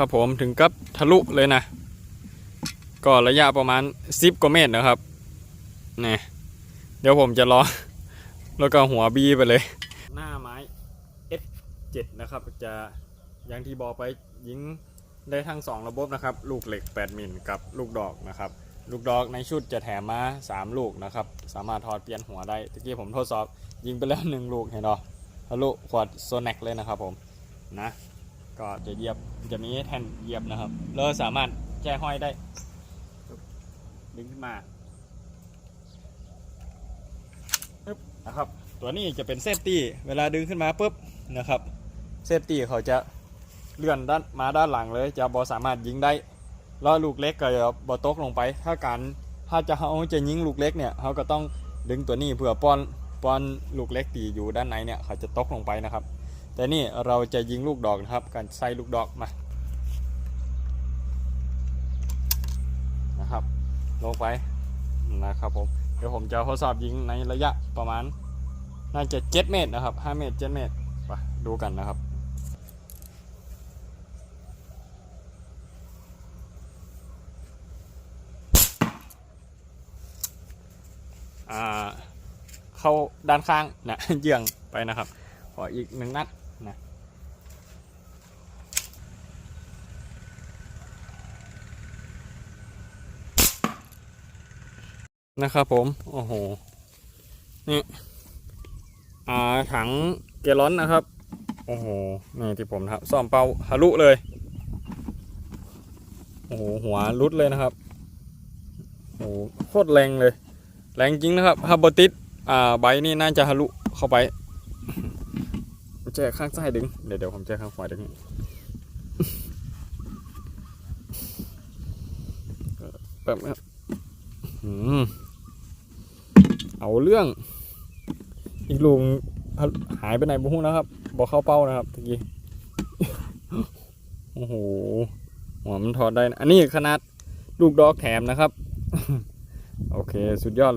ครับผมถึงกับทะลุเลยนะ ก็ระยะประมาณ10กว่าเมตรนะครับนี่เดี๋ยวผมจะรอแล้วก็หัวบีไปเลย หน้าไม้ F7 นะครับ จะอย่างที่บอกไปยิงได้ทั้ง 2 ระบบนะครับ ลูกเหล็ก 8มิลกับลูกดอกนะครับ ลูกดอกในชุดจะแถมมา 3 ลูกนะครับ สามารถถอดเปลี่ยนหัวได้ตะกี้ผมทดสอบยิงไปแล้ว 1 ลูกเห็นหรอทะลุขวดโซนแนกเลยนะครับผมนะ ก็จะเหยียบจะมีแท่นเหยียบนะครับแล้วสามารถแจ้ห้อยได้ ดึงขึ้นมาปึ๊บนะครับ ตัวนี้จะเป็นเซฟตี้เวลาดึงขึ้นมาปุ๊บนะครับเซฟตี้เขาจะเลื่อนด้านมาด้านหลังเลย จะบอสามารถยิงได้แล้วลูกเล็กก็จะบอตกลงไป ถ้าการถ้าจะเขาจะยิงลูกเล็กเนี่ยเขาก็ต้องดึงตัวนี้เพื่อป้อนป้อนลูกเล็กตีอยู่ด้านในเนี่ยเขาจะตกลงไปนะครับ แต่นี่เราจะยิงลูกดอกนะครับ การใส่ลูกดอกมานะครับ ลงไปนะครับผมเดี๋ยวผมจะทดสอบยิงในระยะประมาณ น่าจะ 7 เมตรนะครับ 5 เมตร 7 เมตรไปดูกันนะครับอ่าเข้าด้านข้างนะเยื่องไปนะครับ ขออีกหนึ่งนัด นะครับผม โอ้โห นี่อ่าถังเกลอนนะครับ โอ้โห นี่ที่ผมครับซ่อมเป่าทะลุเลย โอ้โห หัวรุดเลยนะครับ โอ้โห โคตรแรงเลย แรงจริงนะครับฮับบติดอ่า ใบนี่น่าจะทะลุเข้าไปแจกข้างซ้ายดึง เดี๋ยวเดี๋ยวผมแจกข้างขวาดึงแบบนี้ครับอืม เอาเรื่อง อีกลุงหายไปไหนบุ้งนะครับบอกเข้าเป้านะครับตะกี้โอ้โหหัวมันถอดได้นะอันนี้ขนาดลูกดอกแถมนะครับ โอเค สุดยอดเลย